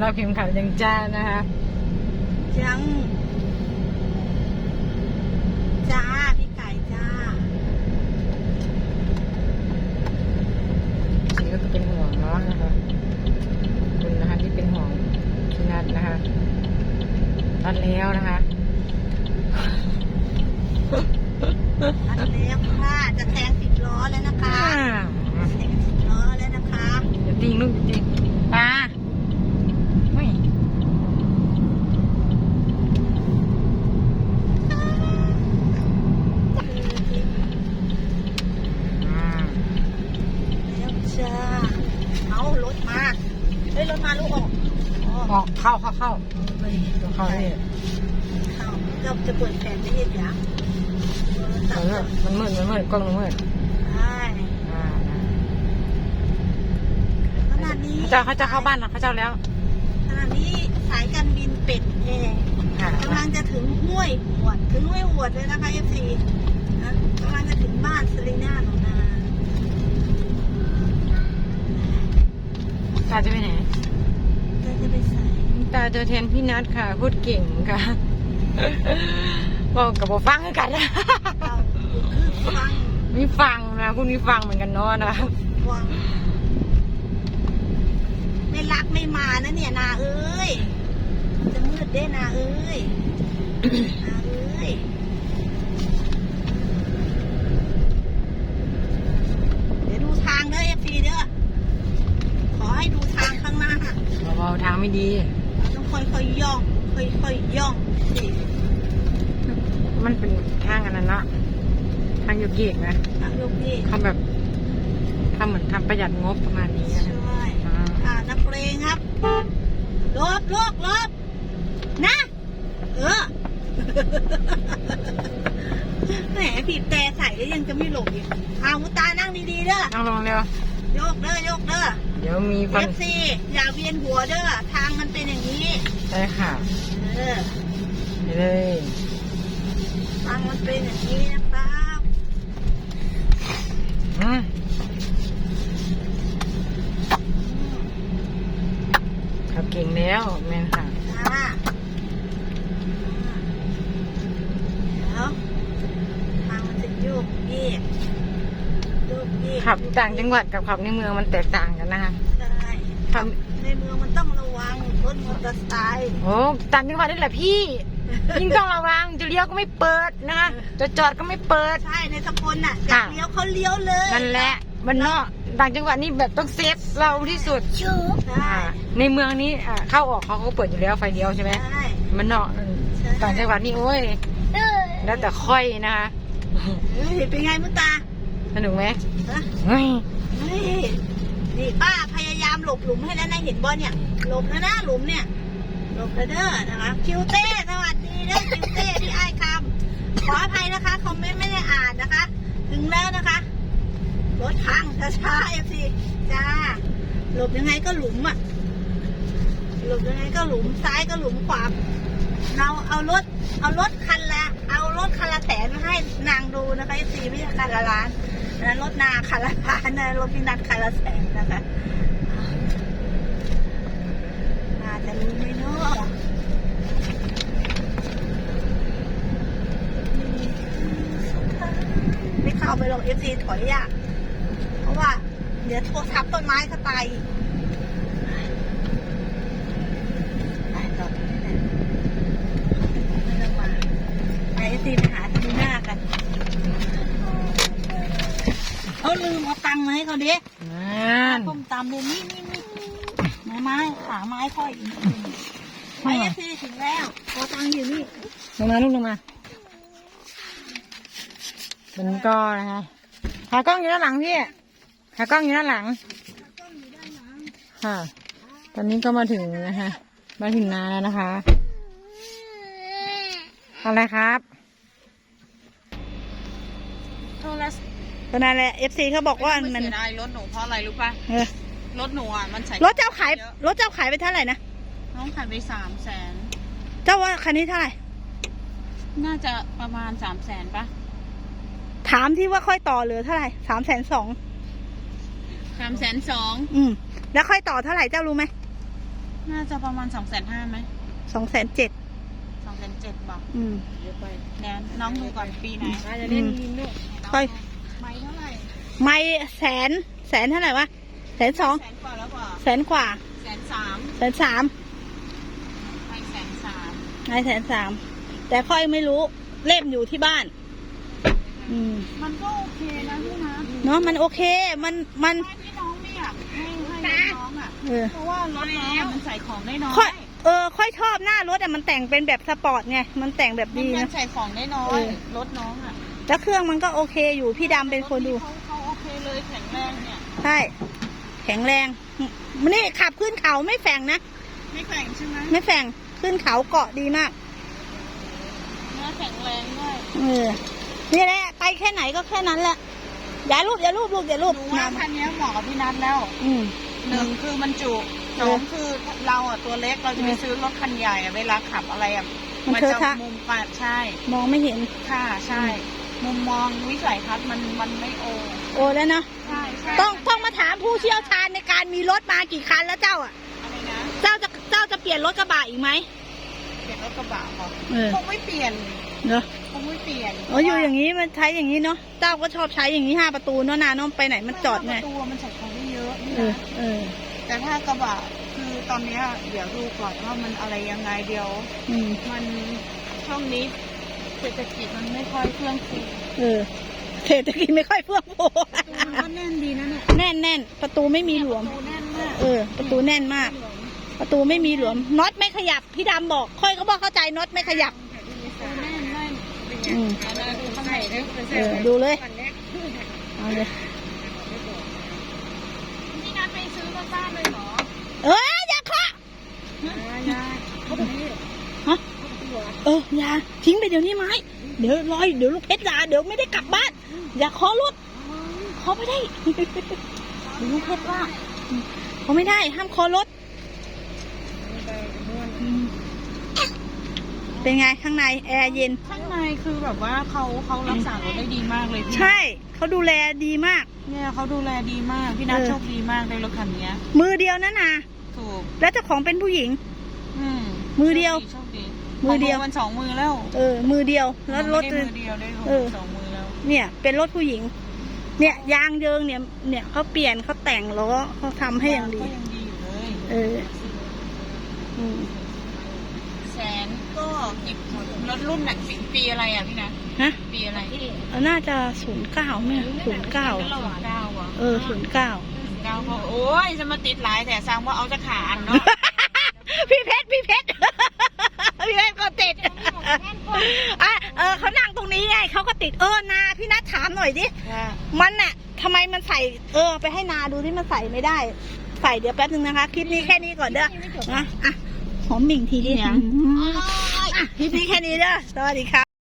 เราเข็มขัดยังจ้านะคะยัง จ้า พี่ไก่จ้าจริงก็เป็นห่วงเนาะนะคะขอบคุณนะคะที่เป็นห่วงพี่นัทนะคะรัดแล้วนะคะอันแล้วค่ะ จะแทงสิบล้อแล้วนะคะอ่าแทงสิบล้อแล้วนะคะ อย่าติงลูกอย่าติงตาไม่อ่า แล้วจ้า เอารถมาเฮ้ยรถมาลูกออกอ๋อออกเข้าเข้าเข้าเฮ้ยเข้านี่เข้าเราจะเปิดแฟลชไม่เห็นยังโทรศัพเอท์อมันมืดมันมืดกล้องมันมืดใช่อ่าขนาดนี้เขาจะเขาจะเข้าบ้านแล้วเขาเจ้าแล้วขนาดนี้สายการบินเป็ดแอร์ค่ะกำลังจะถึงห้วยหวด ถึงห้วยหวดเลยนะคะ FC นะกำลังจะถึงบ้านสลีน่าหนูนา ตาจะไปไหนเราจะไปใส่ตาจะแทนพี่นัทค่ะ พูดเก่งค่ะบอกกับบอกฟังคือกันนะเราคือฟังมีฟังนะคุณมีฟังเหมือนกันเนาะนะวังไม่รักไม่มานะเนี่ยนาเอ้ยมันจะมืดได้นาเอ้ยนาเอ้ยเดี๋ยวดูทางเด้อ FC เด้อขอให้ดูทางข้างหน้า เบาๆทางไม่ดี เราต้องค่อ ยๆย่องค่อยๆย่องสิมันเป็นทางอันนั้นเนาะทางโยกเยกนะทางยกนี่ทำแบบทำเหมือนทำประหยัดงบประมาณนี้ใช่นะอ่าอ่านักเลงครับลบลบลบนะ เออ แหมบีบแต่ใส่แล้วยังจะไม่หลบอีกเอามุตานั่งดีๆเด้อ นั่งลงเร็ว โยกเด้อโยกเด้อเดี๋ยวมีเอฟันฟซีอย่าเวียนหัวเด้อทางมันเป็นอย่างนี้ได้ค่ะเออ ไปเลย ทางมันเป็นอย่างนี้นะครับ อืมขับเก่งแล้วแม่นค่ะ จ้าเดี๋ยวทางมันจะโยกเยกโยกเยก ขับต่างจังหวัดกับขับในเมืองมันแตกต่างกันนะคะใช่ขับในเมืองมันต้องระวังรถมอเตอร์ไซค์โอ้ต่างจังหวัดนี่แหละพี่ยิ่งต้องระวังจะเลี้ยวก็ไม่เปิดนะคะจะจอดก็ไม่เปิดใช่ในสกลน่ะจะค่ะเลี้ยวเขาเลี้ยวเลยนั่นแหละมันนอกต่างจังหวัดนี่แบบต้องเซฟเราที่สุดชูใช่อ่าในเมืองนี้อ่าเข้าออกเขาก็เปิดอยู่แล้วไฟเดียวใช่ไหมใช่มันนอกใช่ต่างจังหวัดนี่โอ้ยแล้วแต่ค่อยนะคะเฮ้ยเป็นไงมุตา สนุกไหมฮะเฮ้ยเฮ้ยนี่ป้าพยายามหลบหลุมให้แล้วนะเห็นบอลเนี่ย หลบแล้วนะหลุมเนี่ย หลบแล้วเด้อนะคะคิวเต้สวัสดีเด้อคิวเต้ที่ไอ้คำขออภัยนะคะคอมเมนต์ไม่ได้อ่านนะคะ ถึงแล้วนะคะรถพังช้าๆเอฟซีจ้า หลบยังไงก็หลุมอะ หลบยังไงก็หลุมซ้ายก็หลุมขวาเราเอารถ เอารถคันละ เอารถคันละแสนมาให้นางดูนะคะเอฟซีไม่ใช่คันละล้าน นั้นรถนาคันละล้านนะรถพี่นัทคันละแสนนะคะมาจะรู้ไหมเนาะไม่เข้าไปลงเอฟซีถอยอะ เพราะว่า เดี๋ยวโทรทับต้นไม้เข้าไปต่อไม่ต้องมาไปเอฟซีไปหาที่หน้ากัน เขาลืมเอาตังค์มาให้เขาดินั่นต้มตำเลยนี่นี่นี่ไม้ไม้ขาไม้ค่อยอีกไปเอฟซีถึงแล้วโอตังค์อยู่นี่ลงมาลูกลงมามันก็นะคะหากล้องอยู่ด้านหลังพี่หากล้องอยู่ด้านหลังค่ะ ตอนนี้ก็มาถึงนะคะมาถึงนาแล้วนะคะอะไรครับโทรศัพท์ ก็นั่นแหละเอฟซีเขาบอกว่ามันไเสียดายรถหนูเพราะอะไรรู้ป่ะเออรถหนูอะมันใช้รถเจ้าขายเยอะรถเจ้าขายไปเท่าไหร่นะน้องขายไปสามแสนเจ้าว่าคันนี้เท่าไหร่น่าจะประมาณสามแสนปะถามที่ว่าค่อยต่อเหลือเท่าไหร่สามแสนสองสามแสนสองอืมแล้วค่อยต่อเท่าไหร่เจ้ารู้ไหมน่าจะประมาณสองแสนห้าไหมสองแสนเจ็ดสองแสนเจ็ดบอกอืมเดี๋ยวไปแนนน้องดูก่อนปีไหนอาจจะเล่นยินด้วยค่อย ไม่เท่าไหร่ไม่แสนแสนเท่าไหร่วะแสนสองแสนกว่าแล้วกว่าแสนกว่าแสนสามแสนสามไม่แสนสามนายแสนสามแต่ค่อยไม่รู้เล่มอยู่ที่บ้าน อืมมันก็โอเคนะพี่นะเนาะมันโอเคมันมันไม่พี่น้องไม่อยากให้ให้รถน้องอะเออ เพราะว่ารถน้องอะมันใส่ของได้น้อยค่อยเออ ค่อยชอบหน้ารถอะมันแต่งเป็นแบบสปอร์ตไงมันแต่งแบบมันดีมันนะ ใส่ของได้น้อเอยอ รถน้องอะ แล้วเครื่องมันก็โอเคอยู่พี่ดำเป็นคนดู เขาเขาโอเคเลยแข็งแรงเนี่ย ใช่ แข็งแรงมันนี่ขับขึ้นเขาไม่แฝงนะ ไม่แข็งใช่ไหมไม่แฝงขึ้นเขาเกาะดีมาก เนื้อแข็งแรงด้วยเออนี่แหละไปแค่ไหนก็แค่นั้นแหละ อย่ารูปอย่ารูปลูกอย่ารูปหนูว่าคันนี้เหมาะกับพี่นัทแล้ว อืม หนึ่งคือมันจุสองคือเราอะตัวเล็กเราจะไปซื้อรถคันใหญ่อะเวลาขับอะไรอะมันเทอะจะทะมุมปาดใช่ มองไม่เห็น ค่ะใช่ มุมมองวิสัยทัศน์มันมันไม่โอ โอ้แล้วเนาะใช่ใช่ต้องต้องมาถามผู้เชี่ยวชาญในการมีรถมากี่คันแล้วเจ้าอะ อะไรนะเจ้าจะเจ้าจะเปลี่ยนรถกระบะอีกไหมเปลี่ยนรถกระบะเหรอเออคงไม่เปลี่ยนเนาะคงไม่เปลี่ยนโอ้อยู่อย่างนี้มันใช้อย่างนี้เนาะเจ้าก็ชอบใช้อย่างนี้ห้าประตูเนาะนาเนาะไปไหนมันจอดไงประตูมันใส่ของได้เยอะนี่เออนะเออ แต่ถ้ากระบะคือตอนเนี้ยเดี๋ยวดูก่อนว่ามันอะไรยังไงเดี๋ยว อืม มันช่วงนี้ เศรษฐกิจมันไม่ค่อยเฟื่องฟูเออเศรษฐกิจไม่ค่อยเฟื่องฟูมันก็แน่นดีนะเนี่ยแน่นแน่นประตูไม่มีหลวมประตูแน่นมากเออ ประตูแน่นมาก ประตูไม่มีหลวมน็อตไม่ขยับพี่ดำบอก ค่อยก็บอกเข้าใจน็อตไม่ขยับประตูแน่นแน่นอืมข้างในนะเออดูเลยเอาเลยพี่นัดไปซื้อมาบ้านเลยเหรอเอออย่าเคาะเขาบอกนี่ฮะ เอออย่าทิ้งไปเดี๋ยวนี้ไหมเดี๋ยวลอยเดี๋ยวลูกเพชรลาเดี๋ยวไม่ได้กลับบ้าน อย่าเคอรถเคอไม่ได้เดี๋ยวลูกเพชรว่าเขาไม่ได้ห้ามเคอรถอืมเป็นไงข้างในแอร์เย็น ข้างในคือแบบว่าเขาเขารักษารถได้ดีมากเลยพี่ใช่เขาดูแลดีมาก เนี่ยเขาดูแลดีมากพี่นัทเออโชคดีมากได้รถคันเนี้ยมือเดียวนะนะถูกแล้วเจ้าของเป็นผู้หญิง อืมมือเดียวโชคดี มือเดียวขงหนูมันสองมือแล้ว เออ มือเดียวแล้วรถไม่ได้มือเดียวได้เออสองมือแล้วเนี่ย เป็นรถผู้หญิง เนี่ยยางเยิงเนี่ย เนี่ยเขาเปลี่ยนเขาแต่งล้อเขาทำให้อย่างดีก็ยังดีอยู่เลยเอออืมแสนก็หยิบรถรุ่นไหนปีอะไรอะพี่นะฮะปีอะไรเอาน่าจะศูนย์เก้าไหมศูนย์เก้าศูนย์เก้าอะเออศูนย์เก้าศูนย์เก้าพอโอ้ยจะมาติดหลายแต่สร้างว่าเอาจะขาอันเนาะพี่เพชรพี่เพชร พี่เพชรก็ติดอะเออเขานั่งตรงนี้ไงเขาก็ติดเออนาพี่นัทถามหน่อยดิมันน่ะทำไมมันใส่ เออ ไปให้นาดูที่มันใส่ไม่ได้ ใส่เดี๋ยวแป๊บนึงนะคะคลิปนี้แค่นี้ก่อนเด้อนะอะหอมหมิ่งทีนี้เนี่ยอะคลิปนี้แค่นี้เด้อสวัสดีครับ